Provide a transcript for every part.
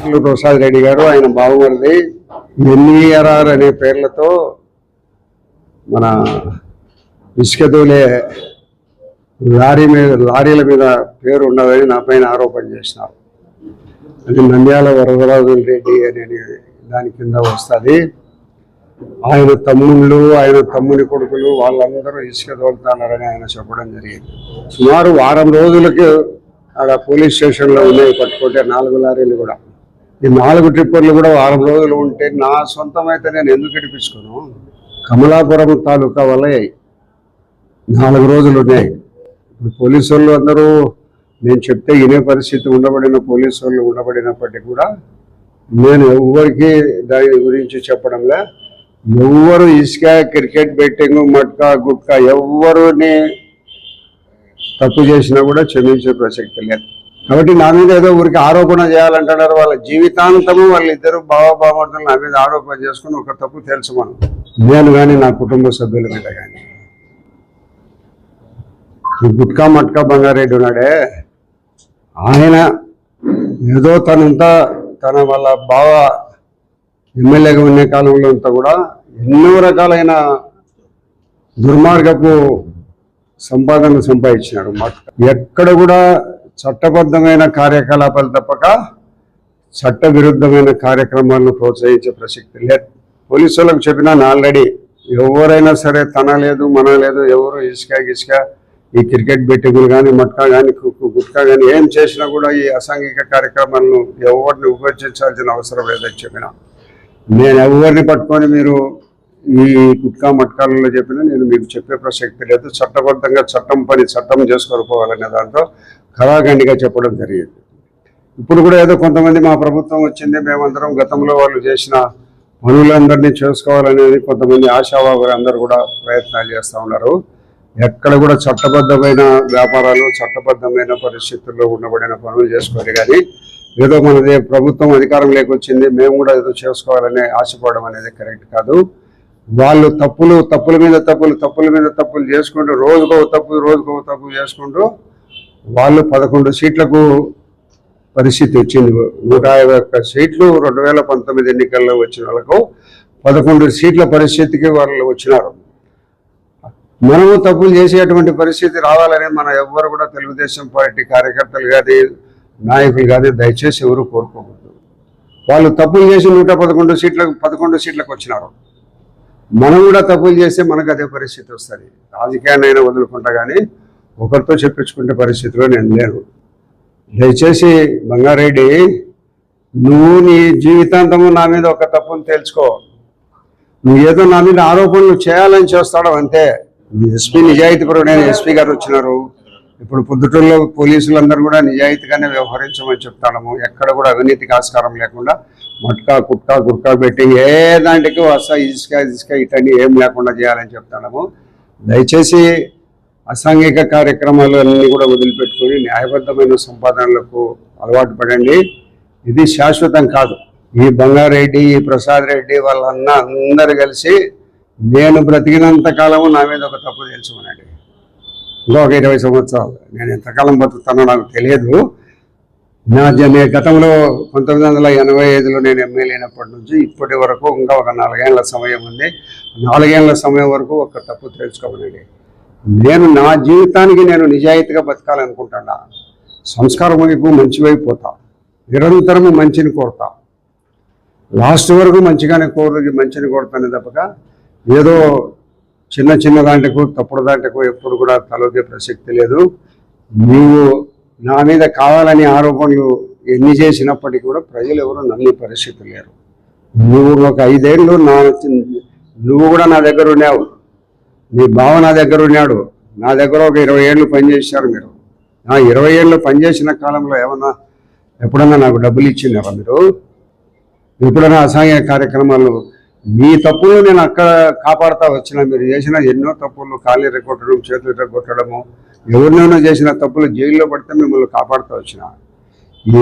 పిల్లు ప్రసాద్ రెడ్డి గారు ఆయన బావమరిది ఎన్ఈఆర్ఆర్ అనే పేర్లతో మన ఇసుక తోలే లారీ మీద లారీల మీద పేరు ఉన్నదని నా పైన ఆరోపణ చేసినారు. అది నంద్యాల వరదరాజు రెడ్డి అనే దాని కింద వస్తుంది. ఆయన తమ్ముళ్ళు ఆయన తమ్ముని కొడుకులు వాళ్ళందరూ ఇసుక తోలుతున్నారని ఆయన చెప్పడం జరిగింది. సుమారు వారం రోజులకి ఆడ పోలీస్ స్టేషన్లో ఉన్నాయి పట్టుకుంటే నాలుగు లారీలు కూడా. ఈ నాలుగు ట్రిప్పర్లు కూడా వారం రోజులు ఉంటే నా సొంతమైతే నేను ఎందుకు ఇడిపించుకోను కమలాపురం తాలూకా వల్ల నాలుగు రోజులు ఉన్నాయి. ఇప్పుడు పోలీసు వాళ్ళు అందరూ నేను చెప్తే వినే పరిస్థితి ఉండబడిన పోలీసు వాళ్ళు ఉండబడినప్పటికీ కూడా నేను ఎవరికి దాని గురించి చెప్పడంలే. ఎవ్వరు ఇసుక క్రికెట్ బెట్టింగ్ మట్కా గుట్కా ఎవరుని తప్పు చేసినా కూడా క్షమించే ప్రసక్తి లేదు. కాబట్టి నా మీద ఏదో ఊరికి ఆరోపణ చేయాలంటున్నారు వాళ్ళ జీవితాంతము వాళ్ళిద్దరు బావబామర్దులు నా మీద ఆరోపణ చేసుకుని ఒక తప్పు తెలుసుమను నేను కానీ నా కుటుంబ సభ్యుల మీద కానీ గుట్కా మట్కా బంగారెడ్డి ఉన్నాడే. ఆయన ఏదో తనంతా తన వాళ్ళ బావ ఎమ్మెల్యేగా ఉన్న కాలంలో అంతా కూడా ఎన్నో రకాలైన దుర్మార్గపు సంపాదన సంపాదించినాడు. మట్కా ఎక్కడ కూడా చట్టబద్ధమైన కార్యకలాపాలు తప్పక చట్ట విరుద్ధమైన కార్యక్రమాలను ప్రోత్సహించే ప్రసక్తి లేదు. పోలీసు వాళ్ళకి చెప్పినాను ఆల్రెడీ ఎవరైనా సరే తన లేదు మన లేదు ఎవరు ఇసుక గిసుక ఈ క్రికెట్ బెట్టింగులు కానీ మట్కా కానీ గుట్కా కానీ ఏం చేసినా కూడా ఈ అసాంఘిక కార్యక్రమాలను ఎవరిని ఉపయోగించాల్సిన అవసరం లేదని చెప్పిన. నేను ఎవరిని పట్టుకొని మీరు ఈ గుట్కా మట్కాలలో చెప్పినా నేను మీకు చెప్పే ప్రసక్తి లేదు. చట్టబద్ధంగా చట్టం పని చట్టం చేసుకొని పోవాలనే దాంతో కళాఖండిగా చెప్పడం జరిగింది. ఇప్పుడు కూడా ఏదో కొంతమంది మా ప్రభుత్వం వచ్చింది మేమందరం గతంలో వాళ్ళు చేసిన పనులందరినీ చేసుకోవాలనేది కొంతమంది ఆశావాహులు అందరూ కూడా ప్రయత్నాలు చేస్తూ ఉన్నారు. ఎక్కడ కూడా చట్టబద్ధమైన వ్యాపారాలు చట్టబద్ధమైన పరిస్థితుల్లో ఉండబడిన పనులు చేసుకోవాలి కానీ ఏదో మనది ప్రభుత్వం అధికారం లేకొచ్చింది మేము కూడా ఏదో చేసుకోవాలని ఆశపడడం అనేది కరెక్ట్ కాదు. వాళ్ళు తప్పులు తప్పుల మీద తప్పులు తప్పుల మీద తప్పులు చేసుకుంటూ రోజుకో తప్పు రోజుకో తప్పు చేసుకుంటూ వాళ్ళు పదకొండు సీట్లకు పరిస్థితి వచ్చింది. నూట యాభై ఒక్క సీట్లు రెండు వేల పంతొమ్మిది ఎన్నికల్లో వచ్చిన వాళ్ళకు పదకొండు సీట్ల పరిస్థితికి వాళ్ళు వచ్చినారు. మనము తప్పులు చేసేటువంటి పరిస్థితి రావాలని మన ఎవ్వరు కూడా తెలుగుదేశం పార్టీ కార్యకర్తలు కానీ నాయకులు కానీ దయచేసి ఎవరు కోరుకోకూడదు వాళ్ళు తప్పులు చేసి నూట పదకొండు సీట్లకు పదకొండు సీట్లకు వచ్చినారు. మనం కూడా తప్పులు చేస్తే మనకు అదే పరిస్థితి వస్తుంది. రాజకీయాన్ని అయినా వదులుకుంటా కానీ ఒకరితో చెప్పించుకునే పరిస్థితిలో నేను లేను. దయచేసి బంగారెడ్డి నువ్వు నీ జీవితాంతము నా మీద ఒక తప్పును తెలుసుకో నువ్వు ఏదో నా మీద ఆరోపణలు చేయాలని చేస్తాడు అంతే. ఎస్పీ నిజాయితీపరుడైన ఎస్పీ గారు వచ్చినారు. ఇప్పుడు పొద్దుటూరులో పోలీసులందరూ కూడా నిజాయితీగానే వ్యవహరించమని చెప్తాము ఎక్కడ కూడా అవినీతికి ఆస్కారం లేకుండా మట్కా కుట్కా గుట్కా పెట్టి ఏ దాంట్కి వస్తా ఇసుక ఇసుక ఇటని ఏం లేకుండా చేయాలని చెప్తాము దయచేసి అసాంఘిక కార్యక్రమాలు అన్నీ కూడా వదిలిపెట్టుకొని న్యాయబద్ధమైన సంపాదనలకు అలవాటు పడండి. ఇది శాశ్వతం కాదు. ఈ బంగారెడ్డి ఈ ప్రసాద్ రెడ్డి వాళ్ళన్న అందరు కలిసి నేను బ్రతికినంత కాలము నా మీద ఒక తప్పు తెలుసుకున్నాడు ఇంకొక ఇరవై సంవత్సరాలు. నేను ఎంతకాలం బతుకుతానో నాకు తెలియదు. నా నేను గతంలో పంతొమ్మిది వందల ఎనభై ఐదులో నేను ఎమ్మెల్యే అయినప్పటి నుంచి ఇప్పటి వరకు ఇంకా ఒక నాలుగేళ్ళ సమయం ఉంది. నాలుగేళ్ళ సమయం వరకు ఒక తప్పు తెలుసుకోమనండి నేను నా జీవితానికి నేను నిజాయితీగా బతకాలనుకుంటున్నా. సంస్కారం వైపు మంచి వైపు పోతా. నిరంతరము మంచిని కోరుతా. లాస్ట్ వరకు మంచిగానే కోరు మంచిని కోరుతాను తప్పక. ఏదో చిన్న చిన్న దాంట్లకు తప్పుడు దాంట్లకు ఎప్పుడు కూడా తలొగే ప్రసక్తి లేదు. నీవు నా మీద కావాలని ఆరోపణలు ఎన్ని చేసినప్పటికీ కూడా ప్రజలు ఎవరు నమ్మే పరిస్థితి లేరు. నువ్వు ఒక ఐదేళ్ళు నా నువ్వు కూడా నా దగ్గర ఉన్నావు. మీ బావ నా దగ్గర ఉన్నాడు. నా దగ్గర ఒక ఇరవై ఏళ్ళు పనిచేశారు మీరు. ఆ ఇరవై ఏళ్ళు పనిచేసిన కాలంలో ఏమన్నా ఎప్పుడన్నా నాకు డబ్బులు ఇచ్చినారా మీరు? ఎప్పుడైనా అసహాయ కార్యక్రమాలు మీ తప్పులు నేను అక్కడ కాపాడుతా వచ్చిన మీరు చేసిన ఎన్నో తప్పులు కాళ్ళు ఎరగొట్టడం చేతులు ఎరగొట్టడము ఎవరినైనా చేసిన తప్పులు జైల్లో పడితే మిమ్మల్ని కాపాడుతూ వచ్చిన?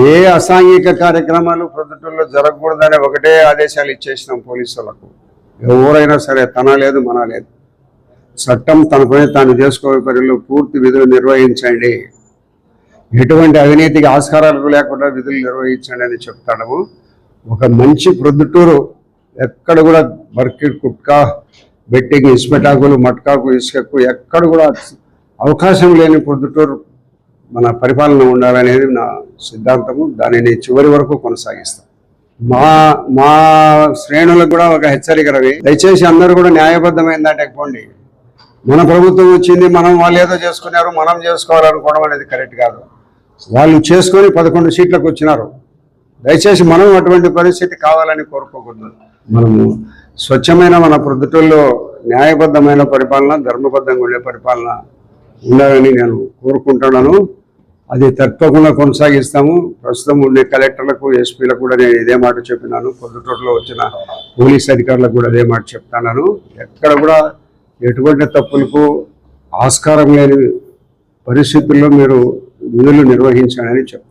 ఏ అసాంఘిక కార్యక్రమాలు ప్రొద్దుటూరులో జరగకూడదనే ఒకటే ఆదేశాలు ఇచ్చేసినాం పోలీసు వాళ్ళకు ఎవరైనా సరే తన లేదు మన లేదు. చట్టం తన పని తాను చేసుకోవే పనులు పూర్తి విధులు నిర్వహించండి. ఎటువంటి అవినీతికి ఆస్కారాలు లేకుండా విధులు నిర్వహించండి అని చెప్తాడము. ఒక మంచి ప్రొద్దుటూరు ఎక్కడ కూడా బర్కిట్ కుట్కా బెట్టింగ్ ఇసుపెటాకులు మట్కాకు ఇసుకకు ఎక్కడ కూడా అవకాశం లేని ప్రొద్దుటూరు మన పరిపాలన ఉండాలనేది నా సిద్ధాంతము. దానిని చివరి వరకు కొనసాగిస్తాం. మా మా శ్రేణులకు కూడా ఒక హెచ్చరిక రవి. దయచేసి అందరూ కూడా న్యాయబద్ధమైన దాటకపోండి పోండి. మన ప్రభుత్వం వచ్చింది మనం వాళ్ళు ఏదో చేసుకున్నారు మనం చేసుకోవాలనుకోవడం అనేది కరెక్ట్ కాదు. వాళ్ళు చేసుకొని పదకొండు సీట్లకు వచ్చినారు. దయచేసి మనం అటువంటి పరిస్థితి కావాలని కోరుకోకూడదు. మనము స్వచ్ఛమైన మన ప్రొద్దుటల్లో న్యాయబద్ధమైన పరిపాలన ధర్మబద్ధంగా ఉండే పరిపాలన ఉండాలని నేను కోరుకుంటున్నాను. అది తప్పకుండా కొనసాగిస్తాము. ప్రస్తుతం ఉండే కలెక్టర్లకు ఎస్పీలకు కూడా నేను ఇదే మాట చెప్పినాను. పొద్దుటూరులో వచ్చిన పోలీస్ అధికారులకు కూడా అదే మాట చెప్తున్నాను. ఎక్కడ కూడా ఎటువంటి తప్పులకు ఆస్కారం లేని పరిస్థితుల్లో మీరు విధులు నిర్వహించాలని చెప్పారు